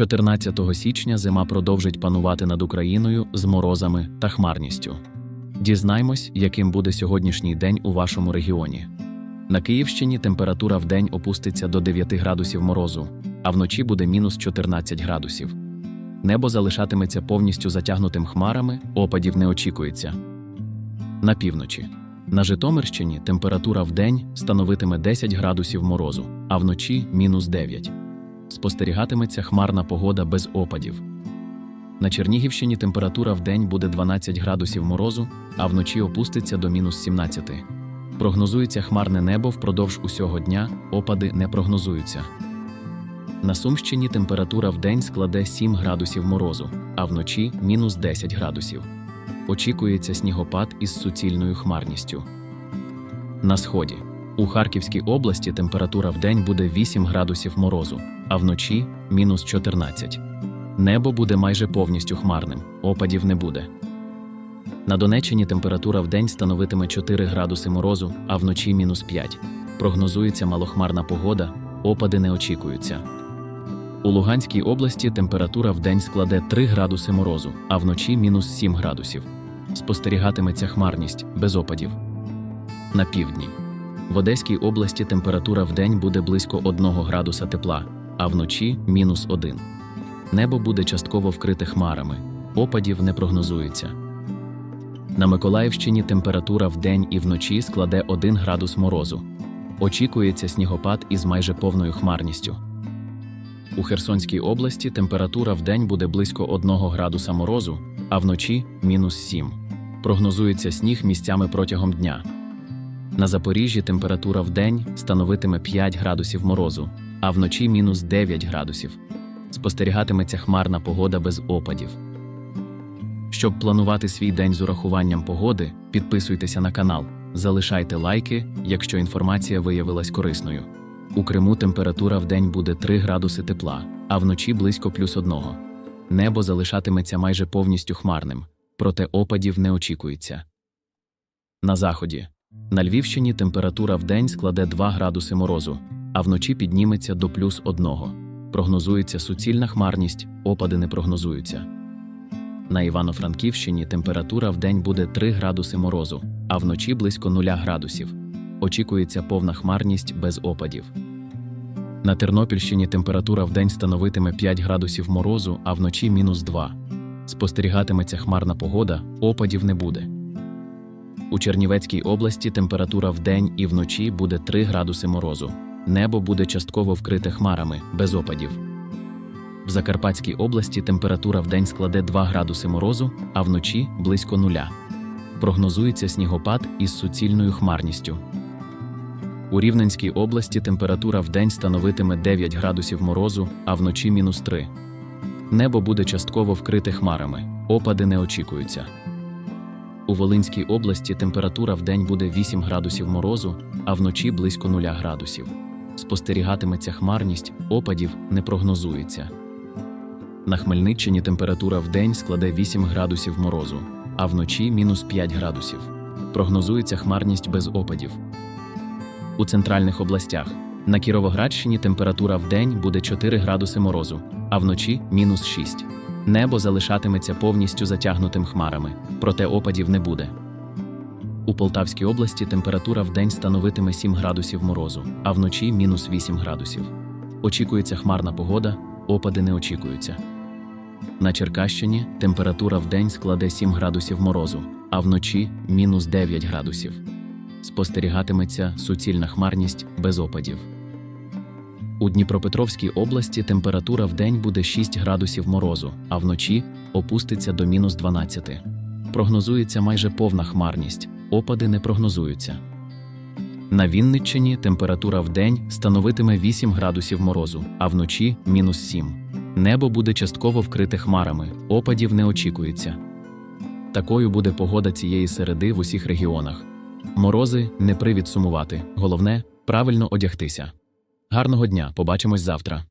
14 січня зима продовжить панувати над Україною з морозами та хмарністю. Дізнаймось, яким буде сьогоднішній день у вашому регіоні. На Київщині температура в день опуститься до 9 градусів морозу, а вночі буде мінус 14 градусів. Небо залишатиметься повністю затягнутим хмарами, опадів не очікується. На півночі. На Житомирщині температура в день становитиме 10 градусів морозу, а вночі мінус 9. Спостерігатиметься хмарна погода без опадів. На Чернігівщині температура в день буде 12 градусів морозу, а вночі опуститься до мінус 17. Прогнозується хмарне небо впродовж усього дня, опади не прогнозуються. На Сумщині температура в день складе 7 градусів морозу, а вночі мінус 10 градусів. Очікується снігопад із суцільною хмарністю. На сході. У Харківській області температура в день буде 8 градусів морозу, а вночі мінус 14. Небо буде майже повністю хмарним, опадів не буде. На Донеччині температура в день становитиме 4 градуси морозу, а вночі мінус 5. Прогнозується малохмарна погода, опади не очікуються. У Луганській області температура в день складе 3 градуси морозу, а вночі мінус 7 градусів. Спостерігатиметься хмарність без опадів. На півдні. В Одеській області температура в день буде близько 1 градуса тепла, а вночі мінус 1. Небо буде частково вкрите хмарами, опадів не прогнозується. На Миколаївщині температура в день і вночі складе 1 градус морозу. Очікується снігопад із майже повною хмарністю. У Херсонській області температура в день буде близько 1 градуса морозу, а вночі мінус 7. Прогнозується сніг місцями протягом дня. На Запоріжжі температура в день становитиме 5 градусів морозу, а вночі мінус 9 градусів. Спостерігатиметься хмарна погода без опадів. Щоб планувати свій день з урахуванням погоди, підписуйтеся на канал, залишайте лайки, якщо інформація виявилась корисною. У Криму температура в день буде 3 градуси тепла, а вночі близько плюс одного. Небо залишатиметься майже повністю хмарним, проте опадів не очікується. На заході. На Львівщині температура в день складе 2 градуси морозу, а вночі підніметься до плюс одного. Прогнозується суцільна хмарність, опади не прогнозуються. На Івано-Франківщині температура в день буде 3 градуси морозу, а вночі близько 0 градусів. Очікується повна хмарність без опадів. На Тернопільщині температура в день становитиме 5 градусів морозу, а вночі мінус 2. Спостерігатиметься хмарна погода, опадів не буде. У Чернівецькій області температура в день і вночі буде 3 градуси морозу. Небо буде частково вкрите хмарами, без опадів. В Закарпатській області температура в день складе 2 градуси морозу, а вночі близько нуля. Прогнозується снігопад із суцільною хмарністю. У Рівненській області температура в день становитиме 9 градусів морозу, а вночі мінус 3. Небо буде частково вкрите хмарами, опади не очікуються. У Волинській області температура в день буде 8 градусів морозу, а вночі близько 0 градусів. Спостерігатиметься хмарність, опадів не прогнозується. На Хмельниччині температура в день складе 8 градусів морозу, а вночі мінус 5 градусів. Прогнозується хмарність без опадів. У центральних областях на Кіровоградщині температура в день буде 4 градуси морозу, а вночі мінус 6. Небо залишатиметься повністю затягнутим хмарами, проте опадів не буде. У Полтавській області температура в день становитиме 7 градусів морозу, а вночі мінус 8 градусів. Очікується хмарна погода, опади не очікуються. На Черкащині температура в день складе 7 градусів морозу, а вночі мінус 9 градусів. Спостерігатиметься суцільна хмарність без опадів. У Дніпропетровській області температура в день буде 6 градусів морозу, а вночі опуститься до мінус 12. Прогнозується майже повна хмарність, опади не прогнозуються. На Вінниччині температура в день становитиме 8 градусів морозу, а вночі мінус 7. Небо буде частково вкрите хмарами, опадів не очікується. Такою буде погода цієї середи в усіх регіонах. Морози не привід сумувати, головне правильно одягтися. Гарного дня, побачимось завтра.